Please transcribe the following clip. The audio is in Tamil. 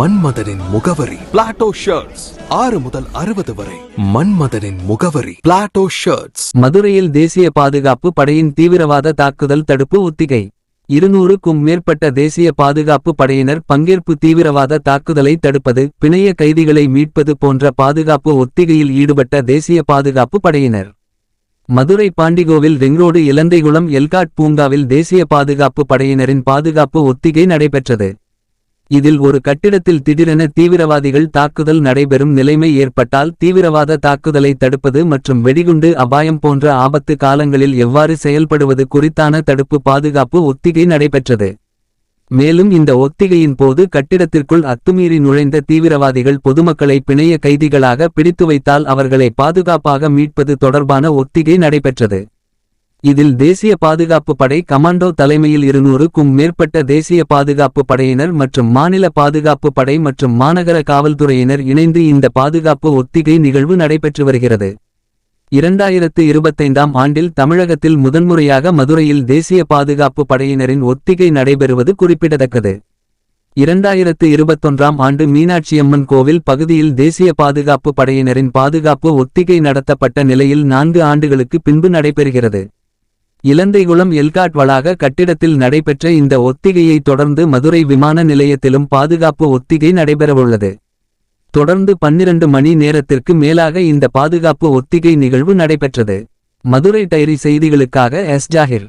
மன்மதனின் முகவரி. பிளாட்டோ ஷர்ட்ஸ் ஆறு முதல் அறுபது வரை. மன்மதனின் முகவரி. பிளாட்டோ ஷர்ட்ஸ் மதுரையில் தேசிய பாதுகாப்பு படையின் தீவிரவாத தாக்குதல் தடுப்பு ஒத்திகை. இருநூறுக்கும் மேற்பட்ட தேசிய பாதுகாப்பு படையினர் பங்கேற்பு தீவிரவாத தாக்குதலை தடுப்பது பிணைய கைதிகளை மீட்பது போன்ற பாதுகாப்பு ஒத்திகையில் ஈடுபட்ட தேசிய பாதுகாப்பு படையினர். மதுரை பாண்டிகோவில் ரிங்ரோடு இலந்தைகுளம் எல்காட் பூங்காவில் தேசிய பாதுகாப்பு படையினரின் பாதுகாப்பு ஒத்திகை நடைபெற்றது. இதில் ஒரு கட்டிடத்தில் திடீரென தீவிரவாதிகள் தாக்குதல் நடைபெறும் நிலைமை ஏற்பட்டால் தீவிரவாத தாக்குதலை தடுப்பது மற்றும் வெடிகுண்டு அபாயம் போன்ற ஆபத்து காலங்களில் எவ்வாறு செயல்படுவது குறித்தான தடுப்பு பாதுகாப்பு ஒத்திகை நடைபெற்றது. மேலும் இந்த ஒத்திகையின் போது கட்டிடத்திற்குள் அத்துமீறி நுழைந்த தீவிரவாதிகள் பொதுமக்களை பிணைய கைதிகளாக பிடித்து வைத்தால் அவர்களை பாதுகாப்பாக மீட்பது தொடர்பான ஒத்திகை நடைபெற்றது. இதில் தேசிய பாதுகாப்பு படை கமாண்டோ தலைமையில் இருநூறுக்கும் மேற்பட்ட தேசிய பாதுகாப்பு படையினர் மற்றும் மாநில பாதுகாப்பு படை மற்றும் மாநகர காவல்துறையினர் இணைந்து இந்த பாதுகாப்பு ஒத்திகை நிகழ்வு நடைபெற்று வருகிறது. இரண்டாயிரத்து இருபத்தைந்தாம் ஆண்டில் தமிழகத்தில் முதன்முறையாக மதுரையில் தேசிய பாதுகாப்பு படையினரின் ஒத்திகை நடைபெறுவது குறிப்பிடத்தக்கது. இரண்டாயிரத்து இருபத்தொன்றாம் ஆண்டு மீனாட்சியம்மன் கோவில் பகுதியில் தேசிய பாதுகாப்பு படையினரின் பாதுகாப்பு ஒத்திகை நடத்தப்பட்ட நிலையில் நான்கு ஆண்டுகளுக்கு பின்பு நடைபெறுகிறது. இலந்தைகுளம் எல்காட் வளாக கட்டிடத்தில் நடைபெற்ற இந்த ஒத்திகையை தொடர்ந்து மதுரை விமான நிலையத்திலும் பாதுகாப்பு ஒத்திகை நடைபெறவுள்ளது. தொடர்ந்து பன்னிரண்டு மணி நேரத்திற்கு மேலாக இந்த பாதுகாப்பு ஒத்திகை நிகழ்வு நடைபெற்றது. மதுரை டைரி செய்திகளுக்காக S. Zakir.